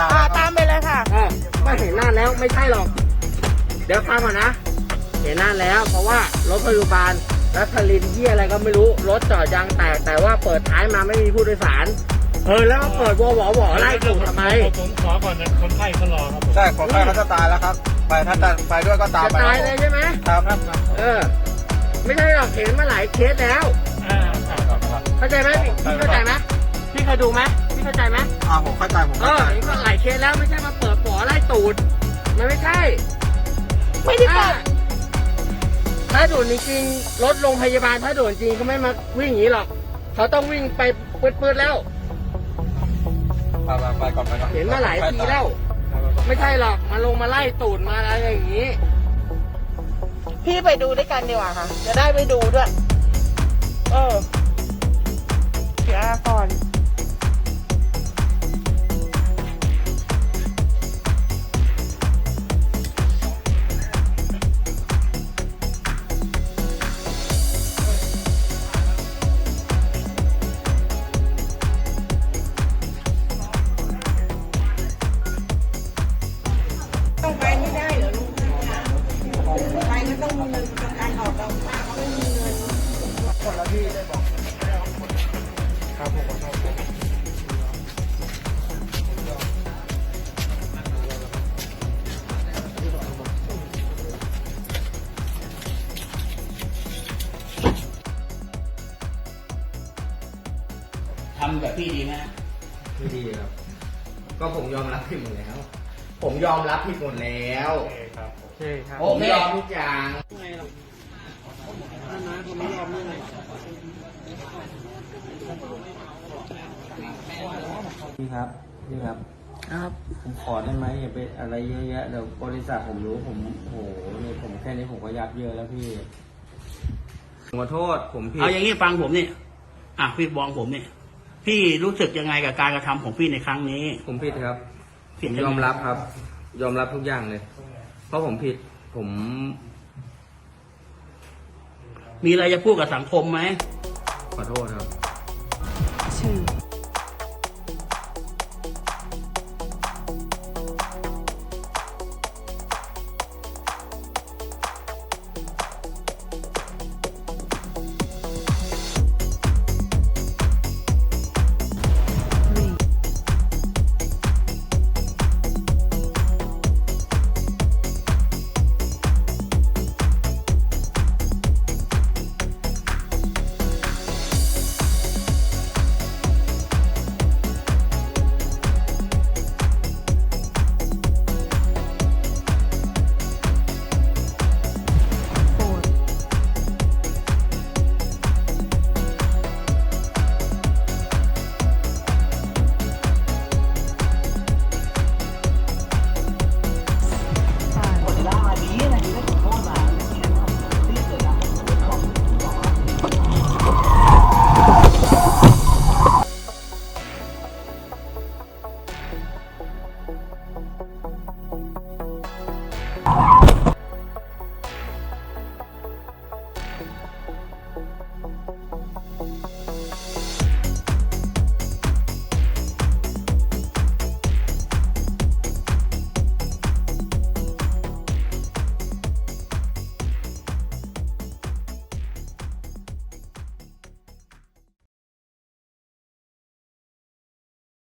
ตามไปอ่าตาม อ่าตามไปเลยค่ะ เออไม่เห็นหน้าแล้วไม่ใช่หรอก เดี๋ยวฟังก่อนนะ เห็นหน้าแล้วเพราะว่ารถพยาบาลรัทลินที่อะไรก็ไม่รู้รถจอดยางแตกแต่ว่าเปิดท้ายมาไม่มีผู้โดยสาร เออแล้วมาเปิดวอวอวอไล่ถูกทำไมผมขอก่อนนะคนไข้เขารอครับผมใช่คนไข้เขาจะตายแล้วครับ ไปถ้าจะไปด้วยก็ตามจะไปตายเลยใช่ไหมครับเออ ไม่ใช่หรอกเห็นมาหลายเคสแล้ว อ่าครับครับครับเข้าใจไหมพี่พี่เข้าใจไหมพี่เคยดูไหมพี่เข้าใจไหมอ่า ผมเข้าใจผมเอเข้าอใจเห็นมาหลายเคสแล้วไม่ใช่มาเปิดปอไล่ตูด มันไม่ใช่ ไม่ได้เปิถ้าดถ้าด่วนจริงๆรถโรงพยาบาลถ้าด่วนจริงเขาไม่มาวิ่งอย่างนี้หรอก เขาต้องวิ่งไปปืดๆแล้ว ไปไปไปก่อนไปก่อนเห็นมาหลายทีแล้ว ไม่ใช่หรอกมาลงมาไล่ตูดมาอะไรอย่างนี้ พี่ไปดูด้วยกันดีกว่าค่ะ จะได้ไปดูด้วย แบบพี่ดีไหมไม่ดีครับ ก็ผมยอมรับผิดหมดแล้ว ผมยอมรับผิดหมดแล้วโอเคครับผมใช่ครับโอผมเคยอมทุกอย่างพี่ครับพี่ครับ ครับ ผมขอได้ไหมอย่าไปอะไรเยอะแยะเดี๋ยวบริษัทผมรู้ผมโอ้โหนี่ผมแค่นี้ผมก็ยับเยอะแล้วพี่ผมขอโทษผมผิด เอาอย่างนี้ฟังผมเนี่ยอะพี่บองผมเนี่ย พี่รู้สึกยังไงกับการกระทำของพี่ในครั้งนี้ผมผิดครับผิผดมงไงยอมรับครับ ยอมรับทุกอย่างเลย เพราะผมผิด ผม มีอะไรจะพูดกับสังคมไหม ขอโทษครับชื่อ